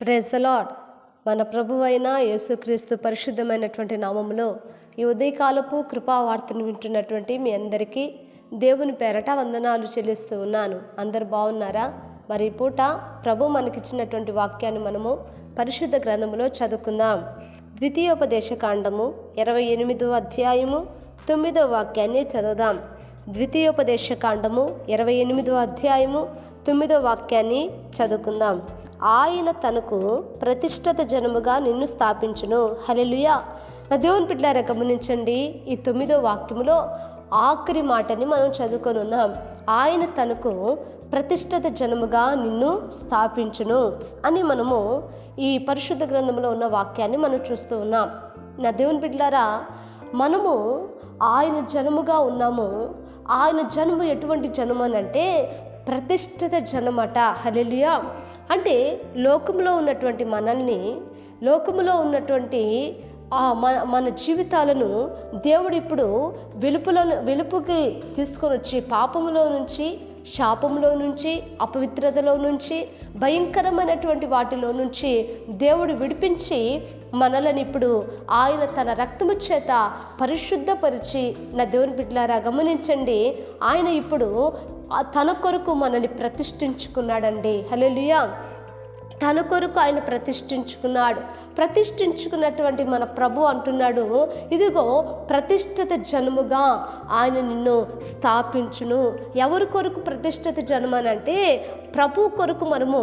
ప్రెజలాడ్ మన మన అయిన యేసుక్రీస్తు పరిశుద్ధమైనటువంటి నామములో ఈ ఉదయకాలపు కృపావార్తను వింటున్నటువంటి మీ అందరికీ దేవుని పేరట వందనాలు చెల్లిస్తూ ఉన్నాను. అందరు బాగున్నారా? మరి పూట ప్రభు మనకిచ్చినటువంటి వాక్యాన్ని మనము పరిశుద్ధ గ్రంథములో చదువుకుందాం. ద్వితీయోపదేశ కాండము ఇరవై ఎనిమిదో అధ్యాయము తొమ్మిదో వాక్యాన్ని చదువుదాం. ద్వితీయోపదేశ కాండము ఇరవై ఎనిమిదో అధ్యాయము తొమ్మిదో వాక్యాన్ని చదువుకుందాం. ఆయన తనకు ప్రతిష్టత జనముగా నిన్ను స్థాపించును. హలెలుయా నా దేవుని బిడ్డారా గమనించండి. ఈ తొమ్మిదో వాక్యములో ఆఖరి మాటని మనం చదువుకొని ఉన్నాం. ఆయన తనకు ప్రతిష్టత జనముగా నిన్ను స్థాపించును అని మనము ఈ పరిశుద్ధ గ్రంథంలో ఉన్న వాక్యాన్ని మనం చూస్తూ ఉన్నాం. నా దేవుని బిడ్డారా మనము ఆయన జనముగా ఉన్నాము. ఆయన జన్మ ఎటువంటి జనము అని అంటే ప్రతిష్ఠిత జనమట. హలెలియా అంటే లోకంలో ఉన్నటువంటి మనల్ని లోకములో ఉన్నటువంటి ఆ మన మన జీవితాలను దేవుడు ఇప్పుడు వెలుపులను వెలుపుకి తీసుకొని వచ్చి పాపంలో నుంచి శాపంలో నుంచి అపవిత్రతలో నుంచి భయంకరమైనటువంటి వాటిలో నుంచి దేవుడు విడిపించి మనలను ఇప్పుడు ఆయన తన రక్తము చేత పరిశుద్ధపరిచి నా దేవుని బిడ్డలారా గమనించండి. ఆయన ఇప్పుడు తన కొరకు మనల్ని ప్రతిష్ఠించుకున్నాడండి. హలో తన కొరకు ఆయన ప్రతిష్ఠించుకున్నాడు. ప్రతిష్ఠించుకున్నటువంటి మన ప్రభు అంటున్నాడు ఇదిగో ప్రతిష్ఠిత జనముగా ఆయన నిన్ను స్థాపించును. ఎవరి కొరకు ప్రతిష్ఠిత జనం అని అంటే ప్రభు కొరకు మనము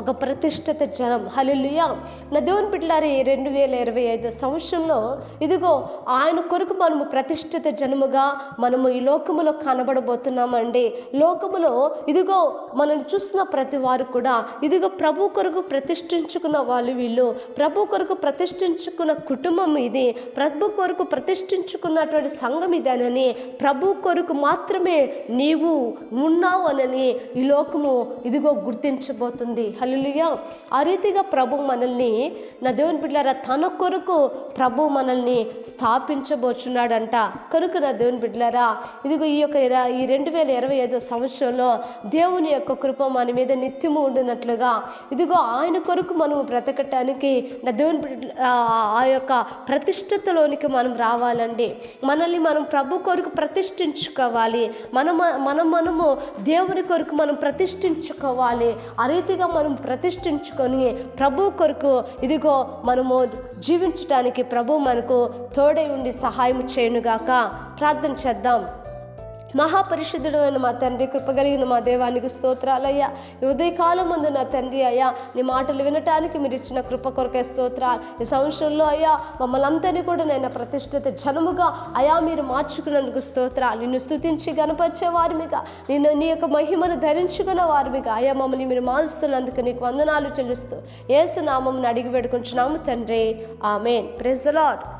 ఒక ప్రతిష్ఠిత జనం. హలెలుయా నా దేవుని బిడ్డలారి రెండు వేల ఇరవై ఐదు సంవత్సరంలో ఇదిగో ఆయన కొరకు మనము ప్రతిష్ఠిత జనముగా మనము ఈ లోకములో కనబడబోతున్నామండి. లోకములో ఇదిగో మనల్ని చూసిన ప్రతి వారు కూడా ఇదిగో ప్రభు కొరకు ప్రతిష్ఠించుకున్న వాళ్ళు వీళ్ళు. ప్రభు కొరకు ప్రతిష్ఠించుకున్న కుటుంబం ఇది. ప్రభు కొరకు ప్రతిష్ఠించుకున్నటువంటి సంఘం ఇదేనని. ప్రభు కొరకు మాత్రమే నీవు ఉన్నావు అనని ఈ లోకము ఇదిగో గుర్తించబోతుంది. హలులుగా ఆ రీతిగా ప్రభు మనల్ని నా దేవుని బిడ్డారా తన కొరకు ప్రభు మనల్ని స్థాపించబోచున్నాడంట. కనుక నా దేవుని బిడ్డలారా ఇదిగో ఈ యొక్క ఈ రెండు వేల ఇరవై ఐదో సంవత్సరంలో దేవుని యొక్క కృప మన మీద నిత్యము ఉండినట్లుగా ఇదిగో ఆయన కొరకు మనము బ్రతకటానికి నా దేవుని దేవుని ఆ యొక్క ప్రతిష్టతలోనికి మనం రావాలండి. మనల్ని మనం ప్రభు కొరకు ప్రతిష్ఠించుకోవాలి. మన మనం మనము దేవుని కొరకు మనం ప్రతిష్ఠించుకోవాలి. ఆ రీతిగా మనం ప్రతిష్ఠించుకొని ప్రభు కొరకు ఇదిగో మనము జీవించటానికి ప్రభు మనకు తోడై ఉండి సహాయం చేయనుగాక ప్రార్థన చేద్దాం. మహాపరిశుద్ధుడు అయిన మా తండ్రి కృపగలిగిన మా దేవానికి స్తోత్రాలయ్యా. ఉదయకాలం ముందు నా తండ్రి అయ్యా నీ మాటలు వినటానికి మీరు ఇచ్చిన కృప కొరకే స్తోత్రాలు. ఈ సంవత్సరంలో అయ్యా మమ్మల్ని అంతని కూడా నేను ప్రతిష్ఠిత జనముగా అయా మీరు మార్చుకున్నందుకు స్తోత్రాలు. నిన్ను స్థుతించి గనపరిచే వారిమిగా నిన్ను నీ యొక్క మహిమను ధరించుకున్న వారిమిగా అయ్యా మమ్మల్ని మీరు మారుస్తున్నందుకు నీకు వందనాలు చెల్లిస్తూ ఏసునామం అడిగి పెడుకుంటున్నాము తండ్రి. ఆమెన్. ప్రెజలాడ్